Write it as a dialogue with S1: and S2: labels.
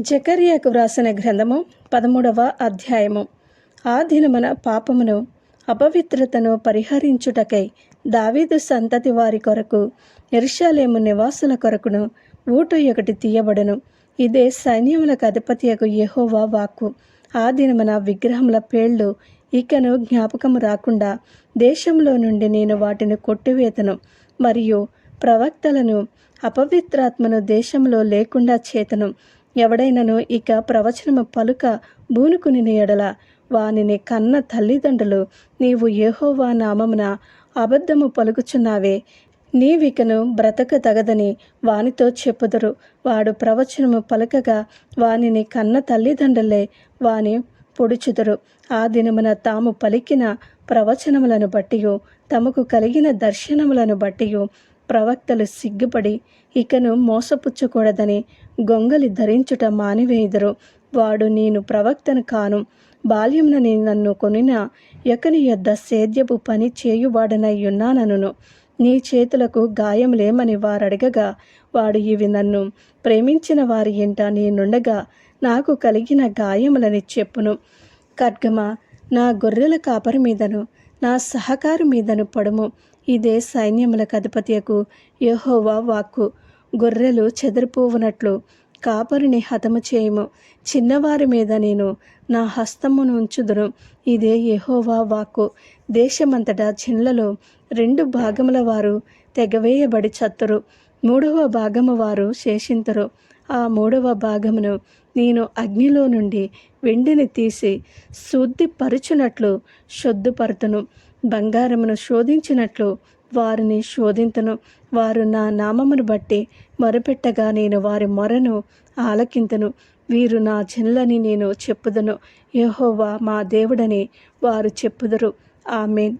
S1: జకర్యాకు వ్రాసిన గ్రంథము పదమూడవ అధ్యాయము. ఆ దినమున పాపమును అపవిత్రతను పరిహరించుటకై దావీదు సంతతి వారి కొరకు ఎరుషాలేము నివాసుల కొరకును ఊటు ఒకటి తీయబడను. ఇదే సైన్యములకు అధిపతియకు యహోవా వాక్కు. ఆ దినమున విగ్రహముల పేళ్ళు ఇకను జ్ఞాపకము రాకుండా దేశంలో నుండి నేను వాటిని కొట్టివేతను. మరియు ప్రవక్తలను అపవిత్రాత్మను దేశంలో లేకుండా చేతను. ఎవడైనను ఇక ప్రవచనము పలుక బూనుకుని ఎడల. వానిని కన్న తల్లిదండ్రులు నీవు ఏహోవా నామమున అబద్ధము పలుకుచున్నావే. నీవికను బ్రతక తగదని వానితో చెప్పుదురు. వాడు ప్రవచనము పలకగా వానిని కన్న తల్లిదండ్రులే వాని పొడుచుదురు. ఆ దినమున తాము పలికిన ప్రవచనములను బట్టియు తమకు కలిగిన దర్శనములను బట్టియు ప్రవక్తలు సిగ్గుపడి ఇకను మోసపుచ్చకూడదని గొంగలి ధరించుట మానివేయుదురు. వాడు నేను ప్రవక్తను కాను బాల్యంన నేను నన్ను కొనిన ఎకని యొద్ద సేద్యపు పని చేయువాడనై ఉన్నానను నీ చేతులకు గాయములేమని వారడగగా వాడు ఇవి నన్ను ప్రేమించిన వారి ఇంట నేనుండగా నాకు కలిగిన గాయములని చెప్పును. ఖడ్గమ నా గొర్రెల కాపరి మీదను నా సహకారి మీదను పడుము. ఇదే సైన్యములకు అధిపతియకు యహోవా వాక్కు. గొర్రెలు చెదిరిపోవునట్లు కాపరిని హతము చేయము. చిన్నవారి మీద నేను నా హస్తమును ఉంచుదును ఇదే యహోవా వాక్కు. దేశమంతటా జిన్లలో రెండు భాగముల వారు తెగవేయబడి చత్తురు. మూడవ భాగము వారు శేషింతురు. ఆ మూడవ భాగమును నేను అగ్నిలో నుండి వెండిని తీసి శుద్ధిపరచునట్లు శుద్ధిపరుతును. బంగారమును శోధించినట్లు వారిని శోధింతను. వారు నా నామమును బట్టి మొరపెట్టగా నేను వారి మొరను ఆలకింతను. వీరు నా జనులని నేను చెప్పుదను. యహోవా మా దేవుడని వారు చెప్పుదరు. ఆమెన్.